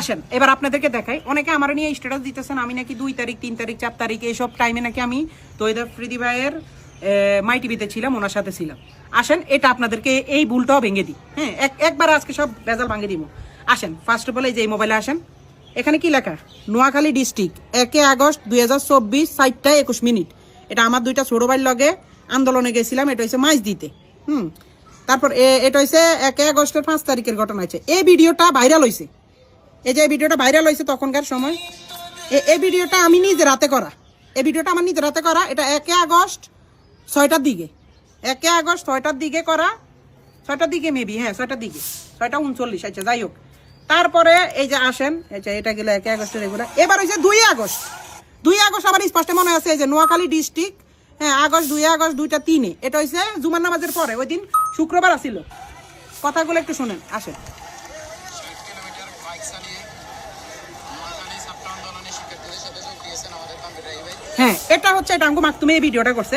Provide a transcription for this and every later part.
আসেন, এবার আপনাদেরকে দেখাই। অনেকে আমার নিয়ে স্ট্যাটাস দিতেছেন, আমি নাকি দুই তারিখ, তিন তারিখ, চার তারিখ এইসব টাইমে নাকি আমি তৈদা ফ্রিদি ভাইয়ের মাই টিভিতে ছিলাম, ওনার সাথে ছিলাম। আসেন, এটা আপনাদেরকে এই ভুলটাও ভেঙে দিই। হ্যাঁ এক, একবার আজকে সব ভেজাল ভাঙে দিব। আসেন ফার্স্ট অফ অল এই যে এই মোবাইলে আসেন, এখানে কি লেখা? নোয়াখালী ডিস্ট্রিক্ট একে আগস্ট দুই হাজার চব্বিশ, সাতটা একুশ মিনিট। এটা আমার দুইটা ছোট ভাইয়ের লগে আন্দোলনে গেছিলাম, এটা হচ্ছে মাইজ দিতে। হুম, তারপর এটা হচ্ছে একে আগস্টের পাঁচ তারিখের ঘটনা হয়েছে। এই ভিডিওটা ভাইরাল হয়েছে এই যে ভিডিওটা ভাইরাল হয়েছে তখনকার সময় এই ভিডিওটা আমি নিজে রাতে করা। এই ভিডিওটা আমার নিজে রাতে করা। এটা একে আগস্ট ছয়টার দিকে। একে আগস্ট ছয়টার দিকে করা। ছয়টার দিকে মেবি হ্যাঁ ছয়টার দিকে। ছয়টা উনচল্লিশ আচ্ছা যাই হোক। তারপরে এই যে আসেন আচ্ছা এটা গেলে একে আগস্টের এগুলো এবার হয়েছে দুই আগস্ট। দুই আগস্ট আবার স্পষ্ট মনে আছে, এই যে নোয়াখালী ডিস্ট্রিক্ট হ্যাঁ আগস্ট, দুই আগস্ট, দুইটা, তিনে। এটা হয়েছে জুমার নামাজের পরে, ওই দিন শুক্রবার আসিল। কথাগুলো একটু শোনেন, আসেন। হ্যাঁ এটা হচ্ছে এটা আমাকে মাকতুমে এই ভিডিওটা করছে।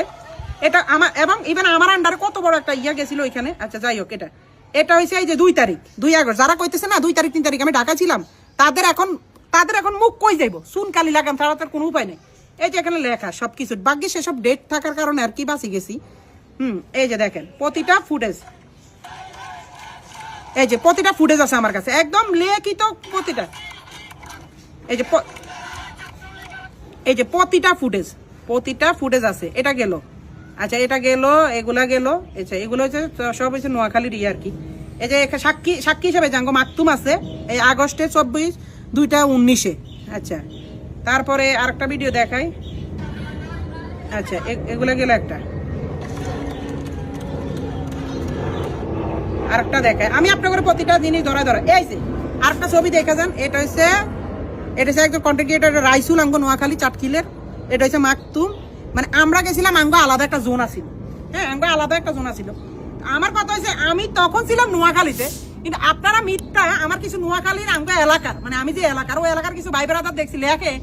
এটা আমার, এবং ইভেন আমার আন্ডারে কত বড় একটা ইয়া গেছিল ওইখানে। আচ্ছা যাই হোক, এটা। এটা হয়েছে এই যে দুই তারিখ, দুই আগস্ট। যারা কইতেছে না, দুই তারিখ, তিন তারিখ, আমি ঢাকা ছিলাম, তাদের এখন তাদের এখন মুখ কই যাইব? সুন কালি লাগাম ছাড়া তার কোনো উপায় নেই। এই যে এখানে লেখা সব কিছু বাকি সেসব ডেট থাকার কারণে আর কি বাঁচি গেছি। হুম, এই যে দেখেন, প্রতিটা ফুটেজ এই যে প্রতিটা ফুটেজ আছে আমার কাছে। একদম লেখিত প্রতিটা। এই যে এই যে প্রতিটা ফুটেজ প্রতিটা ফুটেজ আছে, এটা গেল। আচ্ছা এটা গেল, এগুলা গেল আচ্ছা এগুলো হচ্ছে সব হচ্ছে নোয়াখালীর ইয়ে আর কি। এই যে সাক্ষী সাক্ষী হিসেবে জাঙ্গ মাকতুম আছে, এই আগস্টে চব্বিশ, দুইটা উনিশে আচ্ছা। তারপরে আরেকটা ভিডিও দেখাই। আচ্ছা এগুলা গেল একটা। আরেকটা দেখায় আমি আপনাদের প্রতিটা জিনিস ধরা ধরা এই যে, আরেকটা ছবি দেখা যান, এটা হচ্ছে এটা হচ্ছে একজন কন্টেন্ট রাইসুল আঙ্গ নোয়াখালী চাটকিলের। এটা হচ্ছে মাকতুম। মানে আমরা গেছিলাম, আঙ্গ আলাদা একটা জোন আছিল। হ্যাঁ আঙ্গ আলাদা একটা জোন আছিল। আমার কথা হচ্ছে আমি তখন ছিলাম নোয়াখালীতে, কিন্তু আপনারা মিথ্যা, আমার কিছু নোয়াখালীর আঙ্গ এলাকার মানে আমি যে এলাকার, ওই এলাকার কিছু ভাই বেড়াদার দেখছি, লেখে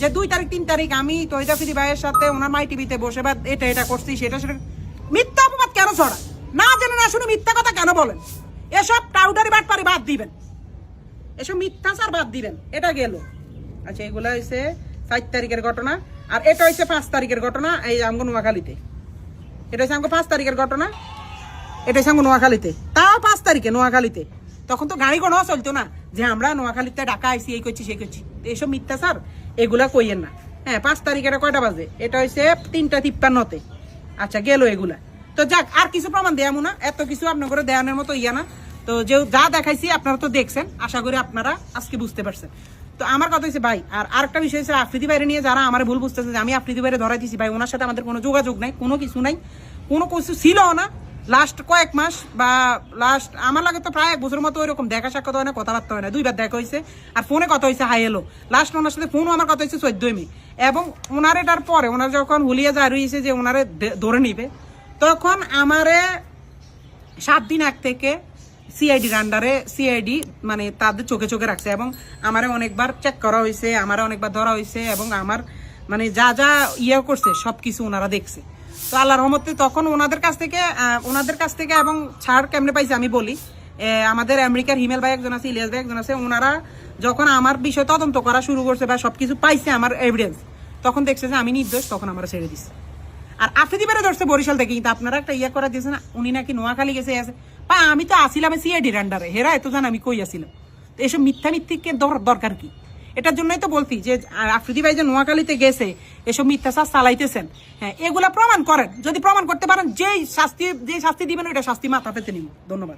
যে দুই তারিখ, তিন তারিখ আমি তৈদা ফিরি ভাইয়ের সাথে ওনার মাই টিভিতে বসে বা এটা এটা করছি, সেটা সেটা। মিথ্যা অপবাদ কেন ছড়া না জেনে না শুনে মিথ্যা কথা কেন বলেন? এসব টাউডারি বাটপারি বাদ দিবেন। এসব মিথ্যাচার বাদ দিবেন। এটা গেল। আচ্ছা এগুলা হচ্ছে চার তারিখের ঘটনা, আর এটা হচ্ছে পাঁচ তারিখের ঘটনা, এই আমগো নোয়াখালীতে। এটা হচ্ছে আমগো পাঁচ তারিখের ঘটনা, এটা আমগো নোয়াখালীতে। তাও পাঁচ তারিখে নোয়াখালীতে। তখন তো গাড়ি কোনো চলতো না, যে আমরা নোয়াখালীতে ঢাকা আইসি এই করছি, সেই করছি। তো মিথ্যা মিথ্যাচার এগুলা কইয়েন না। হ্যাঁ পাঁচ তারিখ এটা কয়টা বাজে? এটা হচ্ছে তিনটা তিপ্পান্নতে। আচ্ছা গেল এগুলা। তো যাক, আর কিছু প্রমাণ দেয়ামু না, এত কিছু আপনার করে দেওয়ানোর মতো ইয়া না। তো যে যা দেখাইছি, আপনারা তো দেখছেন, আশা করি আপনারা আজকে বুঝতে পারছেন। তো আমার কথা হচ্ছে ভাই, আর আরেকটা বিষয় হচ্ছে আফ্রিদি বাইরে নিয়ে যারা আমার ভুল বুঝতেছে যে আমি আফ্রিদি বাইরে ধরাই দিছি, ভাই, ওনার সাথে আমাদের কোনো যোগাযোগ নাই, কোনো কিছু নাই, কোনো কিছু ছিল না। লাস্ট কয়েক মাস বা লাস্ট আমার লাগে তো প্রায় এক বছর মতো ওইরকম দেখা সাক্ষাৎ হয় না, কথাবার্তা হয় না, দুইবার দেখা হয়েছে আর ফোনে কথা হয়েছে হাই এলো লাস্ট ওনার সাথে ফোনও আমার কথা হয়েছে চোদ্দই মে। এবং ওনার এটার পরে, ওনার যখন হুলিয়া যা রয়েছে যে ওনারে ধরে নিবে, তখন আমারে সাত দিন আগ থেকে সিআইডির আন্ডারে সিআইডি মানে তাদের চোখে চোখে রাখছে এবং আমারে অনেকবার চেক করা হয়েছে আমারে অনেকবার ধরা হয়েছে এবং আমার মানে যা যা ইয়ে করছে সব কিছু ওনারা দেখছে। তো আল্লাহ রহমতে তখন ওনাদের কাছ থেকে ওনাদের কাছ থেকে এবং ছাড় কেমনে পাইছে আমি বলি। আমাদের আমেরিকার হিমেল ভাই একজন আছে, ইলিয়াস ভাই একজন আছে, ওনারা যখন আমার বিষয় তদন্ত করা শুরু করছে বা সবকিছু পাইছে আমার এভিডেন্স তখন দেখছে যে আমি নির্দোষ, তখন আমরা ছেড়ে দিচ্ছে আর আফ্রিদি বেড়ে ধরছে বরিশাল থেকে, কিন্তু আপনারা একটা ইয়ে করা দিয়েছে না, উনি নাকি নোয়াখালী গেছে আছে বা আমি তো আসিলাম সিআইডির আন্ডারে হেরা, এত জান আমি কই আসিলাম। তো এসব মিথ্যা মিথ্যিকে দর- দরকার কি? এটার জন্যই তো বলছি যে আফ্রিদি ভাই যে নোয়াখালীতে গেছে, এসব মিথ্যা মিথ্যাচার চালাইতেছেন। হ্যাঁ এগুলা প্রমাণ করেন। যদি প্রমাণ করতে পারেন, যেই শাস্তি, যে শাস্তি দিবেন, ওইটা শাস্তি মাথা পেতে নিব। ধন্যবাদ।